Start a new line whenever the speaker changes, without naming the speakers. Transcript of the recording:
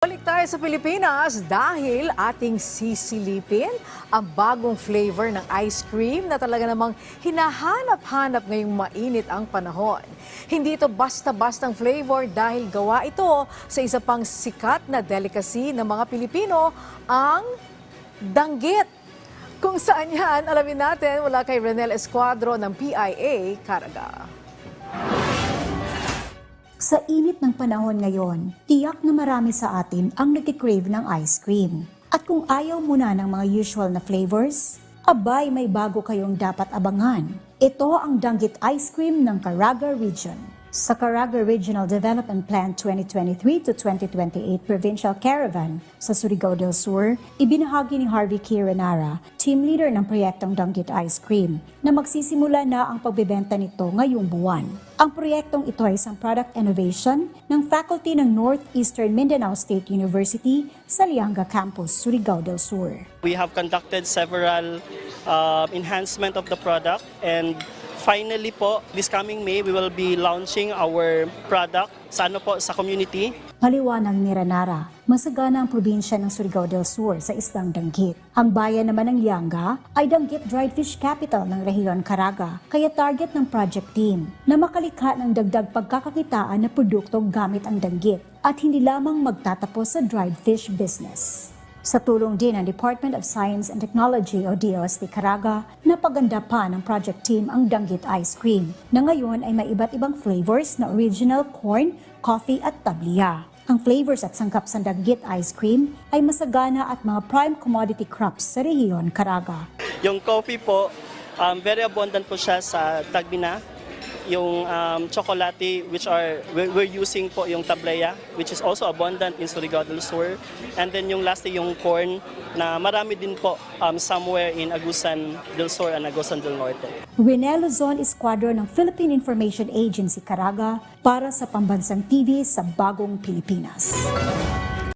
Balik tayo sa Pilipinas dahil ating sisilipin ang bagong flavor ng ice cream na talaga namang hinahanap-hanap ngayong mainit ang panahon. Hindi ito basta-bastang flavor dahil gawa ito sa isa pang sikat na delicacy ng mga Pilipino, ang danggit. Kung saan yan, alamin natin mula kay Renel Escuadro ng PIA Caraga.
Sa init ng panahon ngayon, tiyak na marami sa atin ang nagkikrave ng ice cream. At kung ayaw mo na ng mga usual na flavors, abay may bago kayong dapat abangan. Ito ang Danggit Ice Cream ng Caraga Region. Sa Caraga Regional Development Plan 2023 to 2028 Provincial Caravan sa Surigao del Sur, ibinahagi ni Harvey Kiranara, team leader ng proyektong Danggit Ice Cream, na magsisimula na ang pagbebenta nito ngayong buwan. Ang proyektong ito ay isang product innovation ng faculty ng Northeastern Mindanao State University sa Lianga Campus, Surigao del Sur.
We have conducted several uh, enhancement of the product and finally po this coming May we will be launching our product sa ano po sa community.
Paliwanag ni Ranara, masagana ang probinsya ng Surigao del Sur sa islang Danggit. Ang bayan naman ng Lianga ay Danggit Dried Fish Capital ng Rehiyon Caraga, kaya target ng project team na makalikha ng dagdag pagkakakitaan na produkto gamit ang danggit at hindi lamang magtatapos sa dried fish business. Sa tulong din ng Department of Science and Technology o DOST Caraga, napaganda pa ng project team ang Danggit Ice Cream na ngayon ay may iba't ibang flavors na original corn, coffee at tablia. Ang flavors at sangkap sa Danggit Ice Cream ay masagana at mga prime commodity crops sa rehiyon Caraga.
Yung coffee po um, very abundant po siya sa Tagbina. Yung um, chocolate which are we're, we're using po yung tablaya which is also abundant in Surigao del Sur. And then yung lastly yung corn na marami din po um, somewhere in Agusan del Sur and Agusan del Norte.
Renel Luzon Esquadron ng Philippine Information Agency Caraga para sa Pambansang TV sa Bagong Pilipinas.